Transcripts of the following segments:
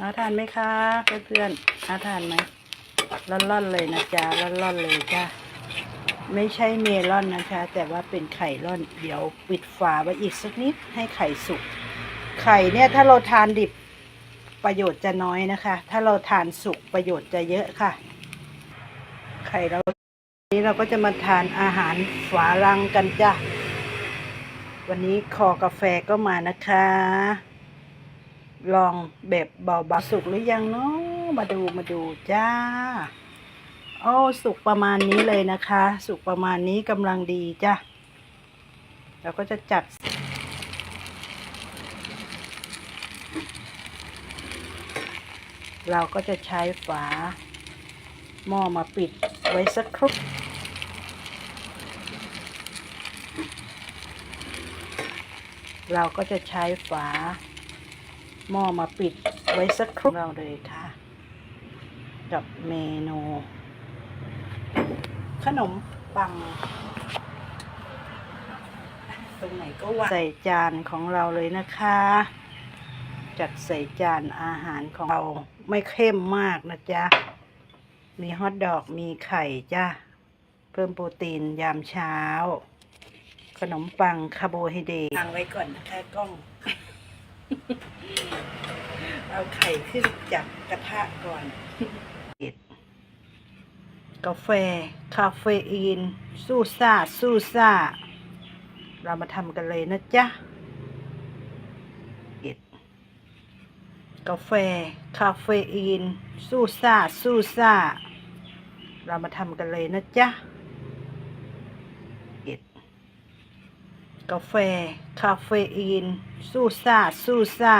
น่าทานไหมคะเพื่อนๆน่าทานไหมร่อนๆเลยนะจ๊ะร่อนๆเลยจ้ะไม่ใช่เมลอนนะคะ แต่ว่าเป็นไข่ร่อน เดี๋ยวปิดฝาไว้อีกสักนิดให้ไข่สุก ไข่เนี่ยถ้าเราทานดิบประโยชน์จะน้อยนะคะ ถ้าเราทานสุกประโยชน์จะเยอะค่ะ ไข่เราวันนี้เราก็จะมาทานอาหารฝารังกันจ้ะ วันนี้คอกาแฟก็มานะคะ ลองแบบเบาๆสุกหรือยังเนาะมาดูมาดูจ้าโอ้สุกประมาณนี้เลยนะคะ สุกประมาณนี้กำลังดีจ้ะเราก็จะจัด เราก็จะใช้ฝาหม้อมาปิดไว้สักครู่เราก็จะใช้ฝา หม้อมาปิดไว้สักครู่เราเลยค่ะ กับเมนู ขนมปัง ตรงไหนก็วางใส่จานของเราเลยนะคะ จัดใส่จานอาหารของเราไม่เข้มมากนะจ๊ะ มีฮอทดอกมีไข่จ้ะ เพิ่มโปรตีนยามเช้า ขนมปังคาร์โบไฮเดรตตั้งไว้ก่อนนะคะกล้อง เอาไข่ขึ้นจากกระทะก่อน กาแฟ คาเฟอีน สู้ซ่า สู้ซ่า เรามาทำกันเลยนะจ๊ะกาแฟ คาเฟอีน สู้ซ่า สู้ซ่า เรามาทำกันเลยนะจ๊ะ กาแฟ คาเฟอีน สู้ซ่า สู้ซ่า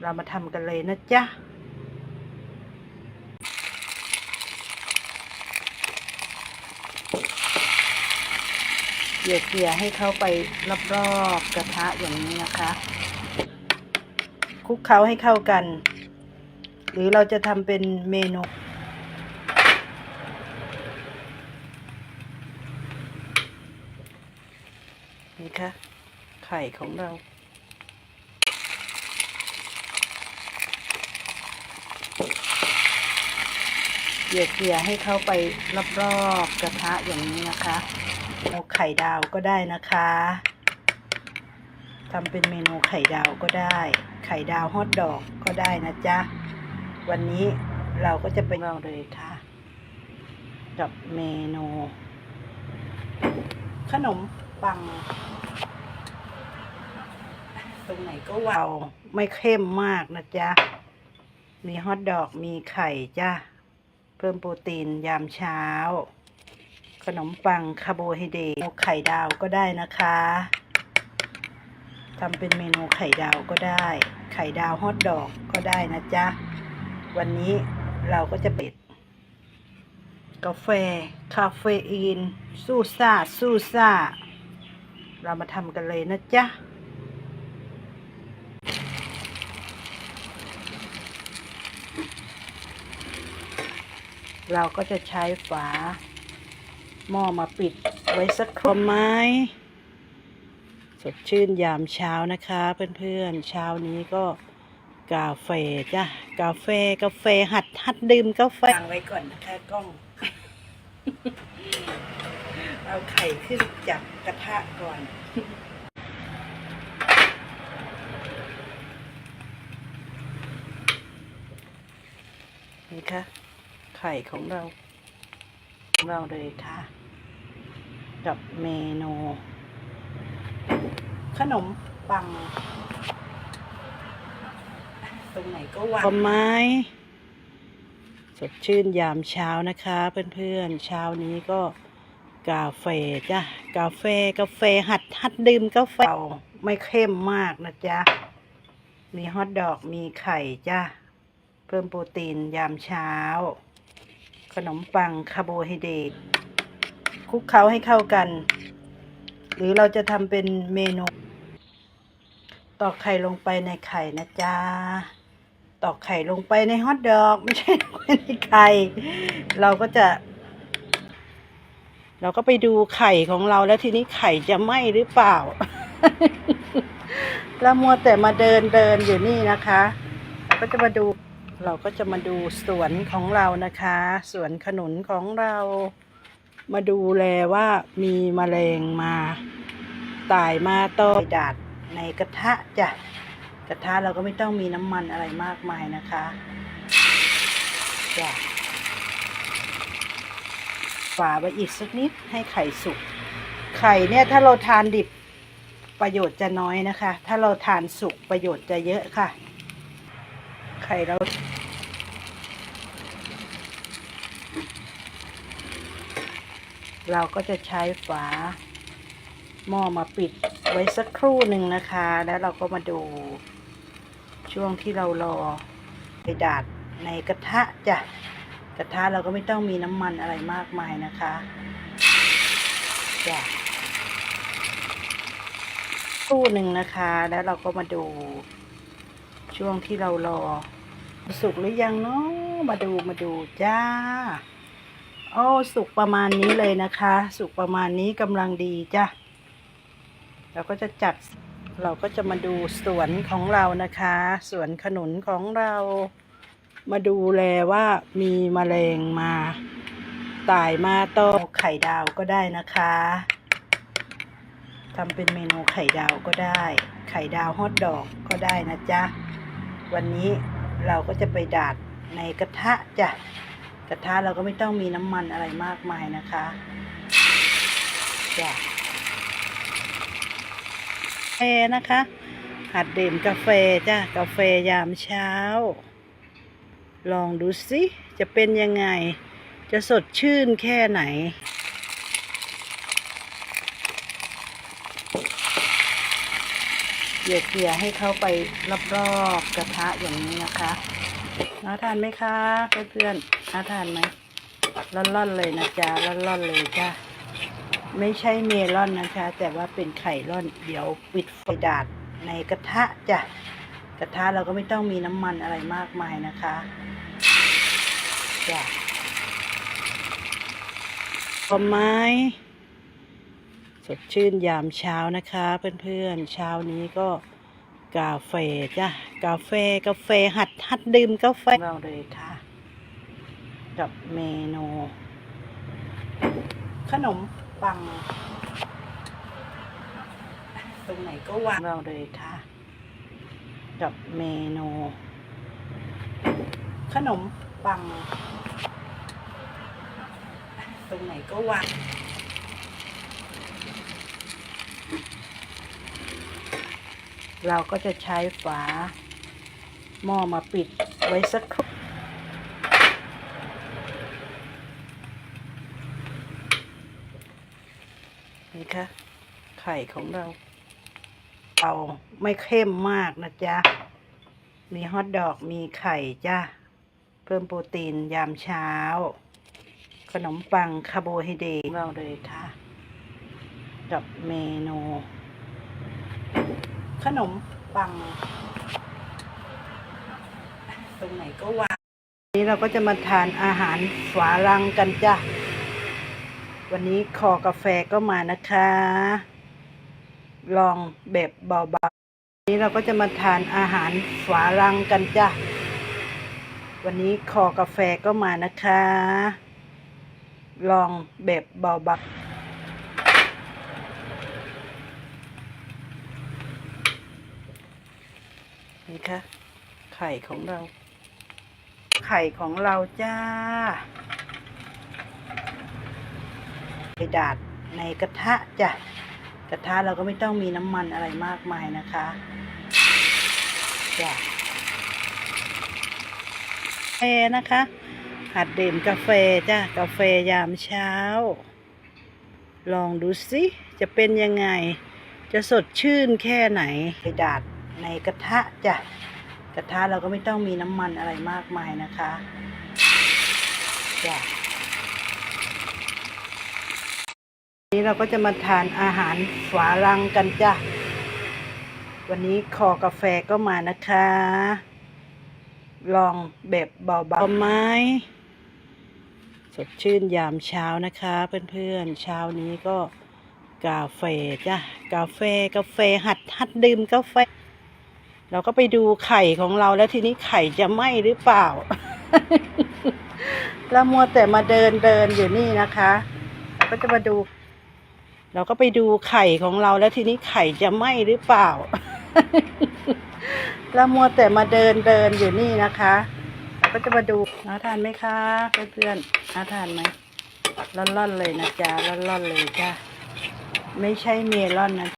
เรามาทำกันเลยนะจ๊ะ เกลี่ยให้เขาไปรอบๆกระทะอย่างนี้นะคะ คลุกเคล้าให้เข้ากัน หรือเราจะทำเป็นเมนู ค่ะไข่ของเรา เกลี่ยๆให้เข้าไปรอบๆกระทะอย่างนี้นะคะเอาไข่ดาวก็ได้นะคะทำเป็นเมนูไข่ดาวก็ได้ ไข่ดาวฮอทดอกก็ได้นะจ๊ะ วันนี้เราก็จะเป็นเราเลยค่ะ กับเมนู ขนม ปัง ตรงไหนก็วาวไม่เข้มมากนะจ๊ะ มีฮอทดอกมีไข่จ้ะ เพิ่มโปรตีนยามเช้า ขนมปังคาร์โบไฮเดรตเอาไข่ดาวก็ได้นะคะทำเป็นเมนูไข่ดาวก็ได้ ไข่ดาวฮอทดอกก็ได้นะจ๊ะ วันนี้เราก็จะเป็ดกาแฟ คาเฟอีน สู้ซ่า สู้ซ่า เรามาทำกันเลยนะจ๊ะเราก็จะใช้ฝา หม้อมาปิดไว้สักครู่ไหมสดชื่นยามเช้านะคะ เพื่อนๆเช้านี้ก็กาแฟจ้ะกาแฟกาแฟหัดหัดดื่มกาแฟตั้งไว้ก่อนนะคะกล้อง เอาไข่ขึ้นจากกระทะก่อน นี่ค่ะ ไข่ของเราของเราเลยค่ะ กับเมนู ขนมปัง ตรงไหนก็วางผลไม้สดชื่นยามเช้านะคะ เพื่อนๆเช้านี้ก็ กาแฟจ้ะกาแฟกาแฟหัดหัดดื่มกาแฟไม่เข้มมากนะจ๊ะ มีฮอทดอกมีไข่จ้ะ เพิ่มโปรตีนยามเช้า ขนมปังคาร์โบไฮเดรตคลุกเคล้าให้เข้ากัน หรือเราจะทำเป็นเมนู ตอกไข่ลงไปในไข่นะจ๊ะตอกไข่ลงไปในฮอทดอก ไม่ใช่ลงไปในไข่ เราก็จะ เราก็ไปดูไข่ของเราแล้วทีนี้ไข่จะไหม้หรือเปล่าแล้วมัวแต่มาเดินเดินอยู่นี่นะคะเราก็จะมาดู เราก็จะมาดูสวนของเรานะคะ สวนขนุนของเรามาดูแลว่ามีแมลงมาตายมาต้อดาดในกระทะจ้ะกระทะเราก็ไม่ต้องมีน้ำมันอะไรมากมายนะคะจ้ะ ฝาไว้อีกสักนิดให้ไข่สุก ไข่เนี่ยถ้าเราทานดิบประโยชน์จะน้อยนะคะ ถ้าเราทานสุกประโยชน์จะเยอะค่ะ ไข่เราเราก็จะใช้ฝาหม้อมาปิดไว้สักครู่หนึ่งนะคะ แล้วเราก็มาดูช่วงที่เรารอไปดาดในกระทะจ้ะ กระทะเราก็ไม่ต้องมีน้ำมันอะไรมากมายนะคะจ้ะครู่หนึ่งนะคะ แล้วเราก็มาดู ช่วงที่เรารอ สุกหรือยังเนาะมาดูมาดูจ้าโอ้สุกประมาณนี้เลยนะคะ สุกประมาณนี้กำลังดีจ้ะเราก็จะจัดเราก็จะมาดูสวนของเรานะคะ สวนขนุนของเรา มาดูแลว่ามีแมลงมาตายมาต้อไข่ดาวก็ได้นะคะทำเป็นเมนูไข่ดาวก็ได้ ไข่ดาวฮอทดอกก็ได้นะจ๊ะ วันนี้เราก็จะไปดาดในกระทะจ้ะ กระทะเราก็ไม่ต้องมีน้ำมันอะไรมากมายนะคะจ้ะกาแฟนะคะ หัดดื่มกาแฟจ้ะ กาแฟยามเช้า ลองดูสิจะเป็นยังไง จะสดชื่นแค่ไหนเหยียดเกลี่ยให้เขาไปรอบๆกระทะอย่างนี้นะคะน่าทานไหมคะเพื่อนๆน่าทานไหมร่อนๆเลยนะจ๊ะร่อนๆเลยจ้ะไม่ใช่เมลอนนะคะ แต่ว่าเป็นไข่ร่อน เดี๋ยวปิดไฟดาดในกระทะจ้ะ กระทะเราก็ไม่ต้องมีน้ำมันอะไรมากมายนะคะจ้ะพอไม้สดชื่นยามเช้านะคะ เพื่อนๆเช้านี้ก็กาแฟจ้ะกาแฟกาแฟหัดหัดดื่มกาแฟเราเลยค่ะ กับเมนู ขนมปัง ตรงไหนก็วางเราเลยค่ะ กับเมนู ขนมปัง ตรงไหนก็วางเราก็จะใช้ฝาหม้อมาปิดไว้สักครู่นี่ค่ะไข่ของเราาไม่เข้มมากนะจ๊ะ มีฮอทดอกมีไข่จ้ะ เพิ่มโปรตีนยามเช้า ขนมปังคาร์โบไฮเดรตเราเลยค่ะ กับเมนู ขนมปัง ตรงไหนก็วางวันนี้เราก็จะมาทานอาหารฝาลังกันจ้ะ วันนี้คอกาแฟก็มานะคะ ลองแบบเบาๆวันนี้เราก็จะมาทานอาหารฝาลังกันจ้ะ วันนี้คอกาแฟก็มานะคะ ลองแบบเบาๆนี่ค่ะไข่ของเรา ไข่ของเราจ้าไปดาดในกระทะจ้ะ กระทะเราก็ไม่ต้องมีน้ำมันอะไรมากมายนะคะจ้ะกาแฟนะคะ หัดดื่มกาแฟจ้ะกาแฟยามเช้า ลองดูสิจะเป็นยังไง จะสดชื่นแค่ไหนไปดาดในกระทะจ้ะกระทะเราก็ไม่ต้องมีน้ำมันอะไรมากมายนะคะจ้ะวั นี้เราก็จะมาทานอาหารฝาลังกันจ้ะ วันนี้คอกาแฟก็มานะคะ ลองแบบเบาๆไหมสดชื่นยามเช้านะคะ เพื่อนๆ เช้านี้ก็กาแฟจ้ะ กาแฟกาแฟหัดหัดดื่มกาแฟ เราก็ไปดูไข่ของเราแล้วทีนี้ไข่จะไหมหรือเปล่าเรามัวแต่มาเดินเดินอยู่นี่นะคะ ก็จะมาดู เราก็ไปดูไข่ของเราแล้วทีนี้ไข่จะไหม้หรือเปล่าเรามัวแต่มาเดินเดินอยู่นี่นะคะ ก็จะมาดูน่าทานไหมคะเพื่อนๆน่าทานไหมร่อนๆเลยนะจ๊ะร่อนๆเลยจ้ะไม่ใช่เมลอนนะ